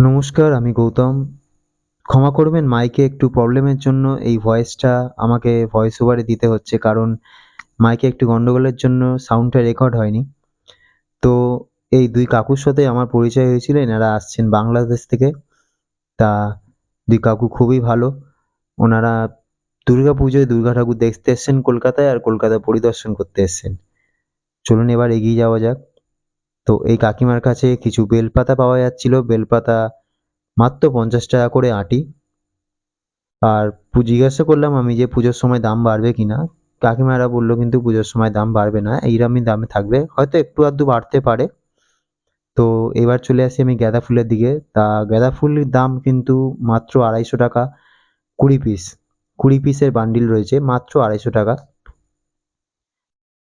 নমস্কার, আমি গৌতম। ক্ষমা করবেন, মাইকে একটু প্রবলেমের জন্য এই ভয়েসটা আমাকে ভয়েস ওভারে দিতে হচ্ছে, কারণ মাইকে একটু গন্ডগোলের জন্য সাউন্ডটা রেকর্ড হয়নি। তো এই দুই কাকুর সাথে আমার পরিচয় হয়েছিল, এনারা আসছেন বাংলাদেশ থেকে। তা দুই কাকু খুবই ভালো। ওনারা দুর্গা পুজোয় দুর্গা ঠাকুর দেখতে এসছেন কলকাতায় আর কলকাতা পরিদর্শন করতে এসছেন। চলুন এবার এগিয়ে যাওয়া যাক। তো এই কাকিমার কাছে কিছু বেলপাতা পাওয়া যাচ্ছিল। বেলপাতা মাত্র পঞ্চাশ টাকা করে আঁটি। আর জিজ্ঞাসা করলাম, আমি যে পুজোর সময় দাম বাড়বে কিনা? কাকিমারা বলল, কিন্তু পুজোর সময় দাম বাড়বে না, এইরকমই দামে থাকবে। হয়তো একটু আধটু বাড়তে পারে। তো এবার চলে আসি আমি গাঁদা ফুলের দিকে। তা গাঁদা ফুলের দাম কিন্তু মাত্র আড়াইশো টাকা কুড়ি পিস। কুড়ি পিসের বান্ডিল রয়েছে, মাত্র আড়াইশো টাকা।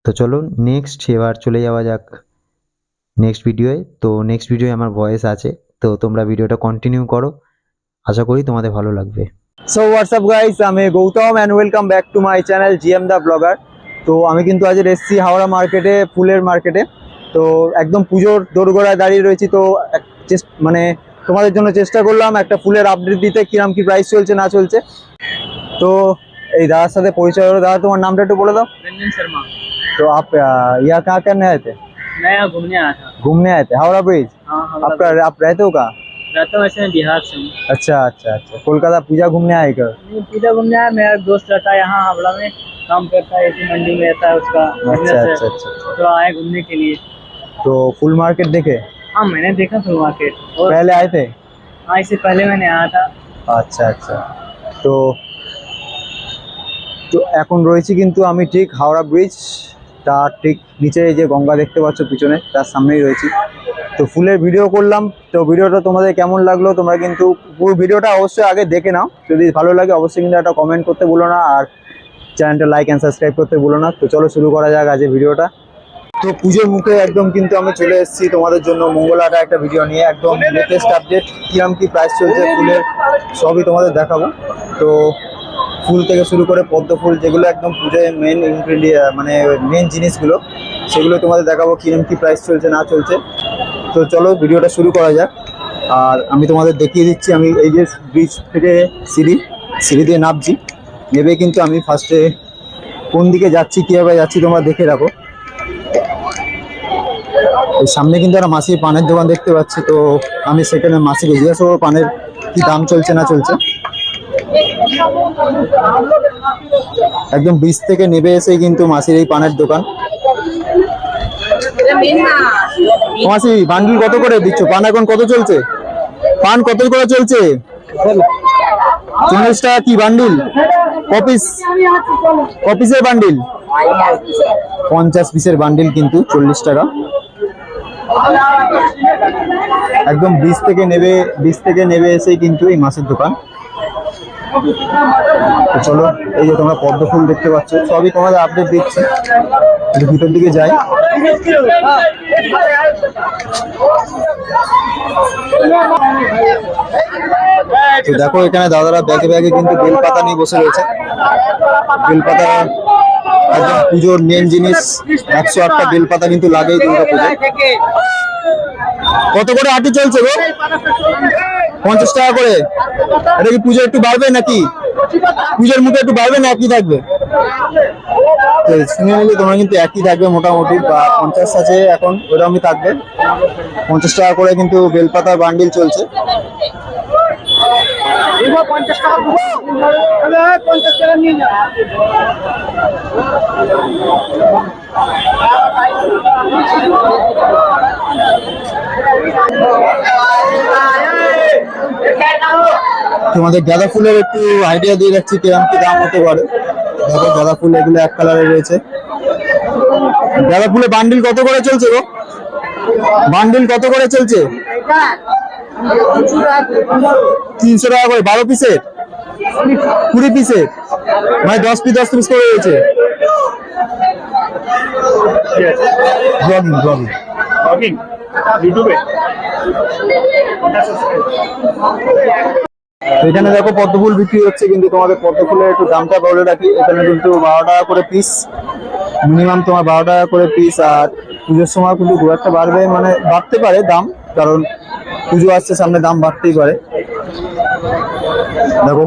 তো চলো নেক্সট এবার চলে যাওয়া যাক। নেক্সট ভিডিওয়ে তো নেক্সট ভিডিওয়ে আমার ভয়েস আছে। তো তোমরা ভিডিওটা কন্টিনিউ করো। আশা করি তোমাদের ভালো লাগবে। সো হোয়াটসঅ্যাপ গাইস আমি Gautam and welcome back to my channel GM the blogger তো আমি কিন্তু আজ এসছি হাওড়া মার্কেটে ফুলের মার্কেটে তো একদম পুজোর দোরগোড়ায় দাঁড়িয়ে রয়েছি। তো মানে তোমাদের জন্য চেষ্টা করলাম একটা ফুলের আপডেট দিতে কিরাম কি প্রাইস চলছে না চলছে। তো এই দাদার সাথে পরিচয় হলো। দাদা তোমার নামটা একটু বলে দাও। শর্মা। তো আপ ইয়া কাহা কেন হ্যাঁ मैं यहाँ घूमने आया था घूमने आए थे हावड़ा ब्रिज हाँ हम आपका आप रहते हो कहाँ रहता हूँ वैसे मैं बिहार से हूँ अच्छा अच्छा अच्छा कोलकाता पूजा घूमने आए कर मैं पूजा घूमने आया मेरा दोस्त रहता है यहाँ हावड़ा में काम करता है इसी मंडी में रहता है उसका अच्छा business है। अच्छा अच्छा अच्छा। तो आए घूमने के लिए तो फुल मार्केट देखे हाँ मैंने देखा फुल मार्केट और पहले आए थे हाँ इससे पहले मैंने आया था আচ্ছা আচ্ছা তো তো এখন রয়েছি কিন্তু আমি ঠিক হাওড়া ব্রিজ তার ঠিক নিচে যে গঙ্গা দেখতে পাচ্ছ, পিছনে, তার সামনেই রয়েছি। তো ফুলের ভিডিও করলাম। তো ভিডিওটা তোমাদের কেমন লাগল, তোমরা কিন্তু পুরো ভিডিওটা অবশ্যই আগে দেখে নাও। যদি ভালো লাগে, অবশ্যই কিন্তু একটা কমেন্ট করতে বলো না, আর চ্যানেলটা লাইক অ্যান্ড সাবস্ক্রাইব করতে ভুলো না। তো চলো শুরু করা যাক আজকে ভিডিওটা তো পুজোর মুখে একদম কিন্তু আমি চলে এসেছি তোমাদের জন্য মঙ্গলাটা একটা ভিডিও নিয়ে। একদম লেটেস্ট আপডেট কিরম কি প্রাইস চলছে, ফুলের, সবই তোমাদের দেখাবো। তো ফুল থেকে শুরু করে পদ্ম ফুল, যেগুলো একদম পুজোয় মেন ইনগ্রেডিয়েন্ট মানে মেন জিনিসগুলো, সেগুলো তোমাদের দেখাবো কিরম কি প্রাইস চলছে, না চলছে। তো চলো ভিডিওটা শুরু করা যাক। আর আমি তোমাদের দেখিয়ে দিচ্ছি, আমি এই যে ব্রিজ থেকে সিঁড়ি সিঁড়ি দিয়ে নামছি। নেবে কিন্তু আমি ফার্স্টে কোন দিকে যাচ্ছি, কীভাবে যাচ্ছি তোমরা দেখে রাখো। এই সামনে কিন্তু একটা মাসির পানের দোকান দেখতে পাচ্ছি, তো আমি সেখানে মাসিকে জিজ্ঞাসা করব পানের কি দাম চলছে, না চলছে। একদম বীজ থেকে নেবে এসেই কিন্তু মাসির এই পানের দোকান। মাসি বান্ডিল কত করে দিচ্ছ? পান এখন কত চলছে? পান কত করে চলছে? চল্লিশ টাকা কি বান্ডিল? কপিস? কপিসের বান্ডিল? পঞ্চাশ পিসের বান্ডিল কিন্তু চল্লিশ টাকা। একদম বীজ থেকে নেবে বীজ থেকে নেবে এসেই কিন্তু এই মাছের দোকান। তো চলো এই যে তোমরা পদ্ম ফুল দেখতে পাচ্ছ, সবই তোমাদের আপডেট দিচ্ছি। ভিতর দিকে যাই। দেখো, এখানে দাদারা ব্যাগে ব্যাগে কিন্তু বেলপাতা নিয়ে বসে রয়েছে। বেলপাতা একদম পুজোর মেন জিনিস, একশো আটটা বেলপাতা কিন্তু লাগেই দুর্গা পুজো কত করে আটি চলছে গো? পঞ্চাশ টাকা করে। এটা কি পুজো একটু বাড়বে নাকি? পুজোর মুখে একটু বাড়বে না একই থাকবে? শুনে নিলে তোমরা কিন্তু একই থাকবে মোটামুটি, বা পঞ্চাশ আছে এখন ওরকমই থাকবে। পঞ্চাশ টাকা করে কিন্তু বেলপাতার বান্ডিল চলছে। তোমাদের গাঁদা ফুলের একটু আইডিয়া দিয়ে রাখছি কিরম কি দাম হতে পারে। দেখো গাঁদা ফুল এগুলো এক কালারে রয়েছে। গাঁদা ফুলের বান্ডিল কত করে চলছে গো? বান্ডিল কত করে চলছে? তিনশো টাকা করে বারো পিসের কুড়ি পিসের মানে দশ পিস দশ পিস করে রয়েছে এখানে দেখো পদ্মফুল বিক্রি হচ্ছে কিন্তু তোমাদের পদ্মফুলের একটু দামটা বলে রাখি। এখানে কিন্তু বারো টাকা করে পিস মিনিমাম তোমার বারো টাকা করে পিস আর পুজোর সময় কিন্তু দু একটা বাড়বে মানে বাড়তে পারে দাম। কারণ পুজো আসছে, সামনে দাম বাড়তেই পারে। দেখো।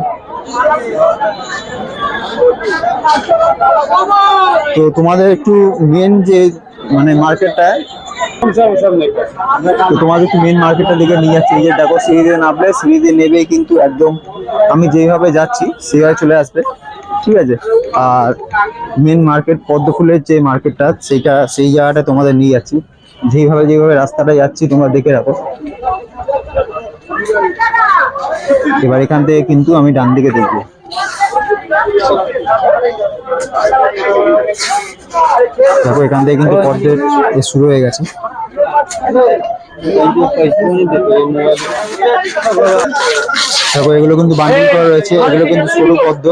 তো তোমাদের একটু মেন যে মানে মার্কেটটা তোমাদের একটু মেন মার্কেটটা নিয়ে যাচ্ছি। দেখো, সিঁড়ি দিয়ে নামলে, সিঁড়ি দিয়ে কিন্তু একদম আমি যেভাবে যাচ্ছি সেইভাবে চলে আসবে। ঠিক আছে? আর মেন মার্কেট পদ্ম ফুলের যে মার্কেটটা সেইটা, সেই জায়গাটা তোমাদের নিয়ে যাচ্ছি। যেইভাবে যেভাবে রাস্তাটা যাচ্ছি, তোমরা দেখে রাখো। এবার এখান থেকে কিন্তু আমি ডান দিকে দেখব। দেখো, এখান থেকে কিন্তু এ শুরু হয়ে গেছে। দেখো, এগুলো কিন্তু বান্ডিল করা রয়েছে, এগুলো কিন্তু সরু পদ্ম।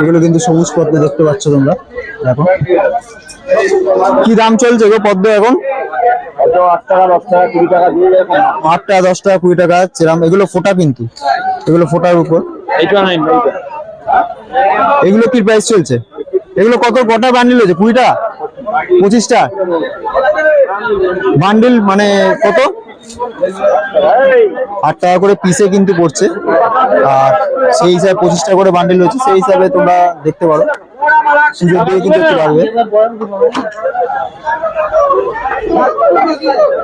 এগুলো কিন্তু সবুজ পদ্ম দেখতে পাচ্ছ তোমরা। দেখো। কি দাম চলছে গো পদ্ম এখন? আট টাকা, দশ টাকা, কুড়ি টাকা সেরাম এগুলো ফোটা কিন্তু। এগুলো ফোটার উপর। এগুলো কি প্রাইস চলছে? এগুলো কত? কটা বান্ডিল হয়েছে কুড়িটা? পঁচিশটা? বান্ডিল মানে কত? আট টাকা করে পিসে কিন্তু পড়ছে। আর সেই হিসাবে পঁচিশটা করে বান্ডিল হচ্ছে সেই হিসাবে তোমরা দেখতে পারো। সুযোগ দিয়ে কিন্তু একটু পারবে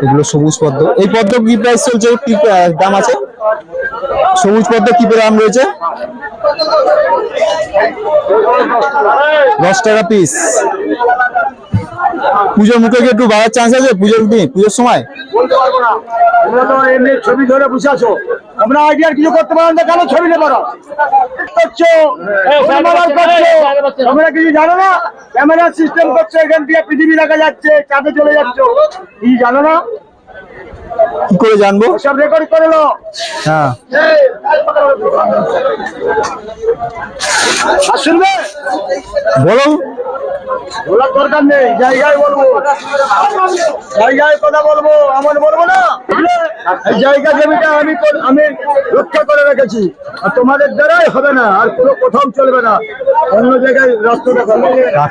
এগুলো সবুজ পদ্ম। এই পদ্ম কি প্রাইস চলছে? কি দাম আছে? সবুজ পদ্ম কি দাম রয়েছে? দশ টাকা পিস পুজোর মুখে কি একটু বাড়ার চান্স আছে পুজোর দিন পুজোর সময়? বলতে পারব না। তোমরা তো এমনি ছবি ধরে বসে আছো। তোমরা আইডিয়ার কিছু করতে পারো না কেন ছবি নেব না করছ তোমরা কিছু জানো না? ক্যামেরা সিস্টেম করছ এখান থেকে পৃথিবী দেখা যাচ্ছে চাঁদে চলে যাচ্ছ। কি জানো না? কি করে জানব সব রেকর্ড করে লো হ্যাঁ শুনবে বলো বলার দরকার নেই জায়গায় বলব জায়গায় কথা বলব এমন বলব না জায়গা জমিটা আমি আমি রক্ষা করে রেখেছি আর তোমাদের দ্বারাই হবে না আর কোনো কোথাও চলবে না অন্য জায়গায় রাস্তাটা ভালো রাখা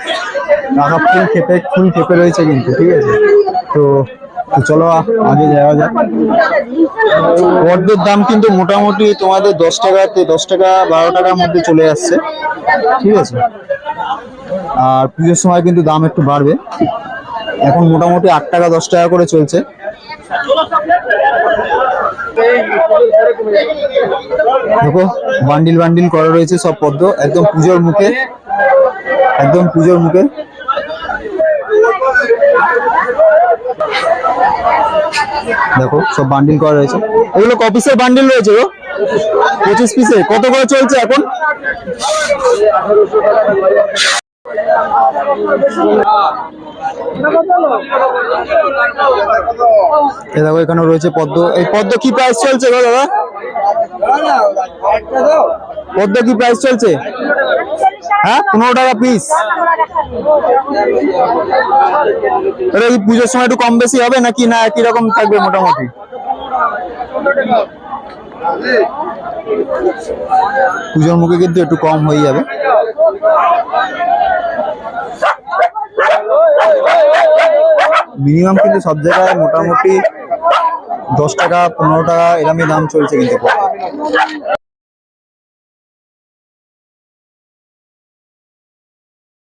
ফুল খেপে ফুল খেপে রয়েছে কিন্তু ঠিক আছে তো তো চলো, আগে যাওয়া যাক। পদ্মের দাম কিন্তু মোটামুটি তোমাদের দশ টাকাতে দশ টাকা, বারো টাকার মধ্যে চলে আসছে। ঠিক আছে? আর পুজোর সময় কিন্তু দাম একটু বাড়বে। এখন মোটামুটি আট টাকা, দশ টাকা করে চলছে। দেখো, বান্ডিল বান্ডিল করা রয়েছে সব পদ্ম। একদম পুজোর মুখে। একদম পুজোর মুখে। দেখো, সব বান্ডিল করা রয়েছে। এগুলো ক পিসের বান্ডিল রয়েছে গো। পঁচিশ পিসে কত করে চলছে এখন? দেখো এখানে রয়েছে পদ্ম। এই পদ্ম কি প্রাইস চলছে গো দাদা? পদ্ম কি প্রাইস চলছে? হ্যাঁ পনেরো টাকা পিস এটা কি পুজোর সময় একটু কম বেশি হবে নাকি? না একই রকম থাকবে মোটামুটি? পুজোর মুখে কিন্তু একটু কম হয়ে যাবে। মিনিমাম কিন্তু সব জায়গায় মোটামুটি দশ টাকা, পনেরো টাকা এরমই দাম চলছে কিন্তু।